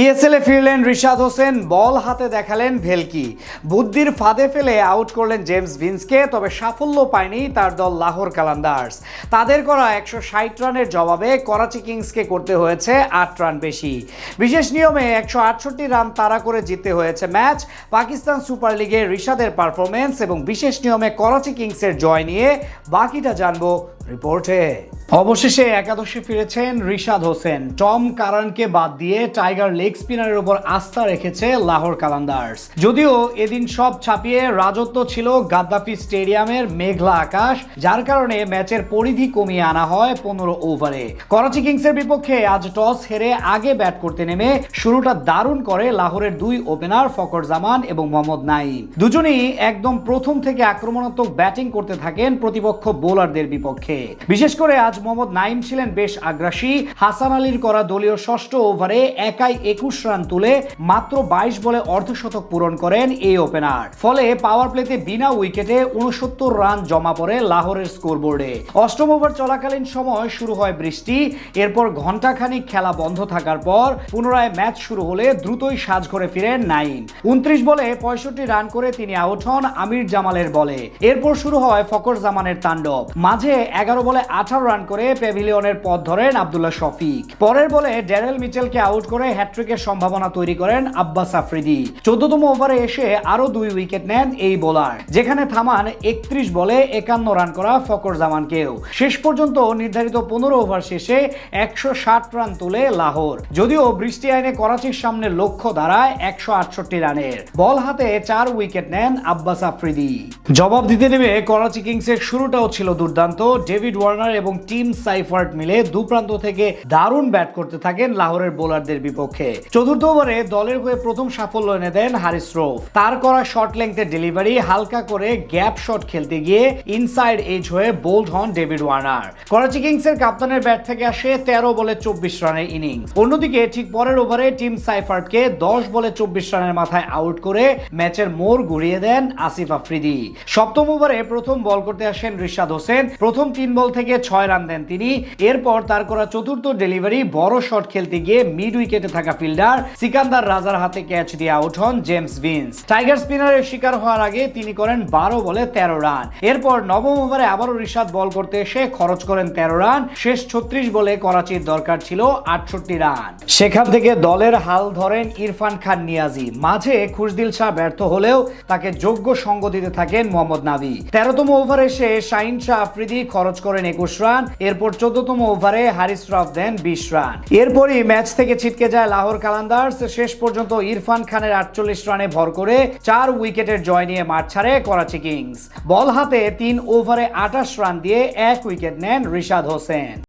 PSL ফিরলেন রিশাদ হোসেন, বল হাতে দেখালেন ভেলকি। বুদ্ধির ফাঁদে ফেলে আউট করলেন জেমস ভিন্সকে, তবে সাফল্য পায়নি তার দল লাহোর কালান্দার্স। তাদের করা একশো ষাট রানের জবাবে করাচি কিংসকে করতে হয়েছে আট রান বেশি। বিশেষ নিয়মে একশো আটষট্টি রান তাড়া করে জিততে হয়েছে ম্যাচ। পাকিস্তান সুপার লিগে রিশাদের পারফরমেন্স এবং বিশেষ নিয়মে করাচি কিংসের জয় নিয়ে বাকিটা জানব রিপোর্টে। অবশেষে একাদশে ফিরেছেন রিশাদ হোসেন। টম কারানকে বাদ দিয়ে টাইগার লেগ স্পিনারের উপর আস্থা রেখেছে লাহোর কালান্দার্স। যদিও এদিন সব ছাপিয়ে রাজত্ব ছিল গাদ্দাফি স্টেডিয়ামের মেঘলা আকাশ, যার কারণে ম্যাচের পরিধি কমিয়ে আনা হয় পনেরো ওভারে। করাচি কিংসের বিপক্ষে আজ টস হেরে আগে ব্যাট করতে নেমে শুরুটা দারুণ করে লাহোরের দুই ওপেনার ফকর জামান এবং মোহাম্মদ নাইম দুজনেই একদম প্রথম থেকে আক্রমণাত্মক ব্যাটিং করতে থাকেন প্রতিপক্ষ বোলারদের বিপক্ষে। বিশেষ করে আজ মোহাম্মদ নাইম ছিলেন বেশ আগ্রাসী। হাসান আলীর করা দলীয় ষষ্ঠ ওভারে একাই একুশ রান তুলে মাত্র বাইশ বলে অর্ধশতক পূরণ করেন এই ওপেনার। ফলে পাওয়ার প্লেতে বিনা উইকেটে উনসত্তর রান জমা পড়ে লাহোরের স্কোরবোর্ডে। অষ্টম ওভার চলাকালীন সময় শুরু হয় বৃষ্টি, এরপর ঘন্টাখানিক খেলা বন্ধ থাকার পর পুনরায় ম্যাচ শুরু হলে দ্রুতই সাজ করে ফিরেন নাইম উনত্রিশ বলে পঁয়ষট্টি রান করে তিনি আউট হন আমির জামালের বলে। এরপর শুরু হয় ফকর জামানের তাণ্ডব। মাঝে এগারো বলে আঠারো রান করে প্যাভিলিয়নের পথ ধরেন আবদুল্লাহ শফিক। পরের বলে ড্যারেল মিচেলকে আউট করে হ্যাট্রিকের সম্ভাবনা তৈরি করেন আব্বাস আফ্রিদি। চোদ্দতম ওভারে এসে আরও দুই উইকেট নেন এই বোলার যেখানে থামান একত্রিশ বলে একান্ন রান করা ফকর জামানকেও। শেষ পর্যন্ত নির্ধারিত পনেরো ওভার শেষে একশো ষাট রান তুলে লাহোর। যদিও বৃষ্টি আইনে করাচির সামনে লক্ষ্য দাঁড়ায় একশো আটষট্টি রানের। বল হাতে চার উইকেট নেন আব্বাস আফ্রিদি। জবাব দিতে নেমে করাচি কিংসের শুরুটাও ছিল দুর্দান্ত। ডেভিড ওয়ার্নার এবং টিম সাইফার্ট মিলে দু প্রান্ত থেকে দারুণ ব্যাট করতে থাকেন লাহোরের বোলারদের বিপক্ষে। চতুর্থ ওভারে দলের হয়ে প্রথম সাফল্য এনে দেন হারিস রোফ। তার করা শর্ট লেংথের ডেলিভারি হালকা করে গ্যাপ শট খেলতে গিয়ে ইনসাইড এজ হয়ে বোল্ড হন ডেভিড ওয়ার্নার। করাচি কিংসের কাপ্তানের ব্যাট থেকে আসে তেরো বলে চব্বিশ রানের ইনিংস। অন্যদিকে ঠিক পরের ওভারে টিম সাইফার্টকে দশ বলে চব্বিশ রানের মাথায় আউট করে ম্যাচের মোড় ঘুরিয়ে দেন আসিফ আফ্রিদি। সপ্তম ওভারে প্রথম বল করতে আসেন রিশাদ হোসেন। প্রথম তিন বল থেকে ছয় রান দেন তিনি। এরপর তার করা চতুর্থ ডেলিভারি বড় শট খেলতে গিয়ে মিড উইকেটে থাকা ফিল্ডার সিকান্দার রাজার হাতে ক্যাচ দিয়ে আউট হন জেমস ভিন্স। টাইগার স্পিনারের শিকার হওয়ার আগে তিনি করেন বারো বলে তেরো রান। এরপর নবম ওভারে আবারও রিশাদ বল করতে এসে খরচ করেন তেরো রান। শেষ ছত্রিশ বলে করাচির দরকার ছিল আটষট্টি রান। সেখান থেকে দলের হাল ধরেন ইরফান খান নিয়াজি। মাঝে খুশদিল শাহ ব্যর্থ হলেও তাকে যোগ্য সঙ্গ দিতে থাকেন মোহাম্মদ নাবি তেরোতম ওভারে এসে শাহিন শাহ আফ্রিদি খরচ করেন একুশ রান। এরপর চোদ্দতম ওভারে হারিস রফ দেন বিশ রান। এরপরই ম্যাচ থেকে ছিটকে যায় লাহোর কালান্দার্স। শেষ পর্যন্ত ইরফান খানের আটচল্লিশ রানে ভর করে চার উইকেটের জয় নিয়ে মাঠ ছাড়ে করাচি কিংস। বল হাতে তিন ওভারে আঠাশ রান দিয়ে এক উইকেট নেন রিশাদ হোসেন।